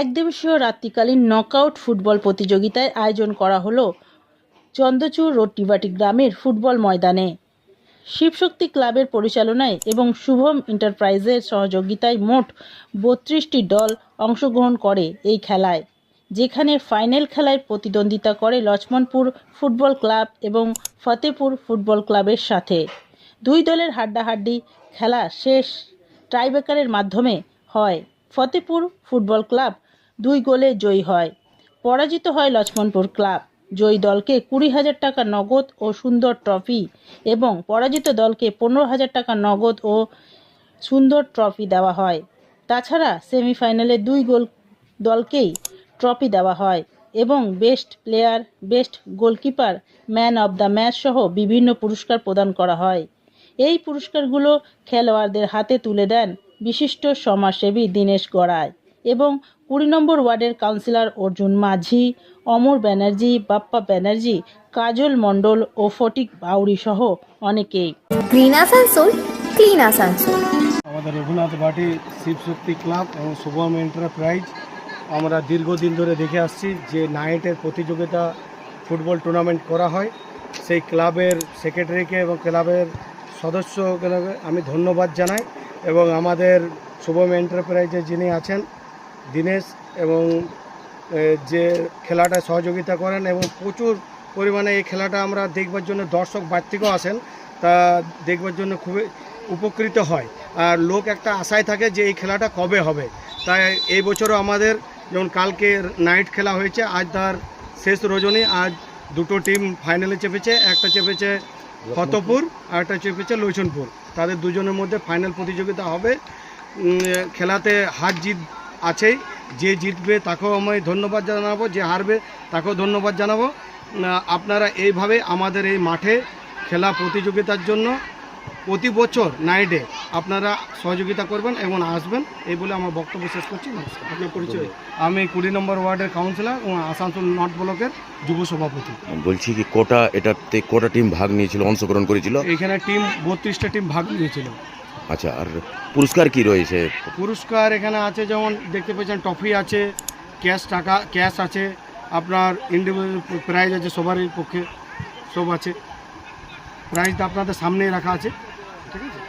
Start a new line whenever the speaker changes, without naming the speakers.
একদিবসীয় রাত্রিকালীন knockout football প্রতিযোগিতার আয়োজন করা হলো চন্দ্রচূড় রোড্ডিবাটি গ্রামের ফুটবল ময়দানে। শিবশক্তি ক্লাবের পরিচালনায় এবং শুভম এন্টারপ্রাইজের সহযোগিতায় মোট বত্রিশটি দল অংশগ্রহণ করে এই খেলায়, যেখানে ফাইনাল খেলায় প্রতিদ্বন্দ্বিতা করে লক্ষ্মণপুর ফুটবল ক্লাব এবং ফতেপুর ফুটবল ক্লাবের সাথে। দুই দলের হাড্ডাহাড্ডি খেলা শেষ টাইব্রেকারের মাধ্যমে হয়। ফতেপুর ফুটবল ক্লাব দুই গোলে জয়ী হয়। পরাজিত হয় লক্ষ্মণপুর ক্লাব। জয়ী দলকে কুড়ি হাজার টাকা নগদ ও সুন্দর ট্রফি এবং পরাজিত দলকে পনেরো হাজার টাকা নগদ ও সুন্দর ট্রফি দেওয়া হয়। তাছাড়া সেমিফাইনালে দুই গোল দলকেই ট্রফি দেওয়া হয় এবং best player, best goalkeeper, man of the match সহ বিভিন্ন পুরস্কার প্রদান করা হয়। এই পুরস্কারগুলো খেলোয়াড়দের হাতে তুলে দেন বিশিষ্ট সমাজসেবী দীনেশ গড়াই। এবং কুড়ি নম্বর ওয়ার্ডের কাউন্সিলর অর্জুন মাঝি অমর ব্যানার্জি বাপ্পা ব্যানার্জি কাজল মণ্ডল ও ফটিক বাউরি সহ অনেকেই।
Green Asansol clean Asansol.
আমাদের রঘুনাথ বাটি শিবশক্তি ক্লাব এবং শুভম এন্টারপ্রাইজ। আমরা দীর্ঘদিন ধরে দেখে আসছি যে নাইটের প্রতিযোগিতা ফুটবল টুর্নামেন্ট করা হয়। সেই ক্লাবের সেক্রেটারিকে এবং ক্লাবের সদস্যকে আমি ধন্যবাদ জানাই এবং আমাদের শুভম এন্টারপ্রাইজে যিনি আছেন দীনেশ এবং যে খেলাটায় সহযোগিতা করেন এবং প্রচুর পরিমাণে এই খেলাটা আমরা দেখবার জন্য দর্শক বাইর থেকেও আসেন, তা দেখবার জন্য খুবই উপকৃত হয়। আর লোক একটা আশায় থাকে যে এই খেলাটা কবে হবে। তাই এই বছরও আমাদের যেমন কালকে নাইট খেলা হয়েছে, আজ তার শেষ রজনী, আজ দুটো টিম ফাইনালে চেপেছে, একটা চেপেছে ফতপুর, আর একটা চেপেছে লইছনপুর তাদের দুজনের মধ্যে ফাইনাল প্রতিযোগিতা হবে। খেলাতে হার জিত আছেই। যে জিতবে তাকেও আমি ধন্যবাদ জানাব যে হারবে তাকেও ধন্যবাদ জানাব। আপনারা এইভাবে আমাদের এই মাঠে খেলা প্রতিযোগিতার জন্য প্রতি বছর নাইডে আপনারা সহযোগিতা করবেন এবং আসবেন। এই বলে আমার বক্তব্য শেষ করছি। নমস্কার। আপনার পরিচয়? আমি কুড়ি নম্বর ওয়ার্ডের কাউন্সিলর এবং আসানসোল নর্থ ব্লকের যুব সভাপতি।
বলছি কি কোটা এটাতে কোটা টিম ভাগ নিয়েছিল অংশগ্রহণ করেছিল?
এখানে টিম বত্রিশটা টিম ভাগ নিয়েছিল।
আচ্ছা আর পুরস্কার কি রয়েছে?
পুরস্কার এখানে আছে, যেমন দেখতে পেয়েছেন, ট্রফি আছে, ক্যাশ টাকা, ক্যাশ আছে, আপনার ইন্ডিভিজুয়াল প্রাইজ আছে, সবারই পক্ষে সব আছে। প্রাইজটা আপনাদের সামনেই রাখা আছে, ঠিক আছে?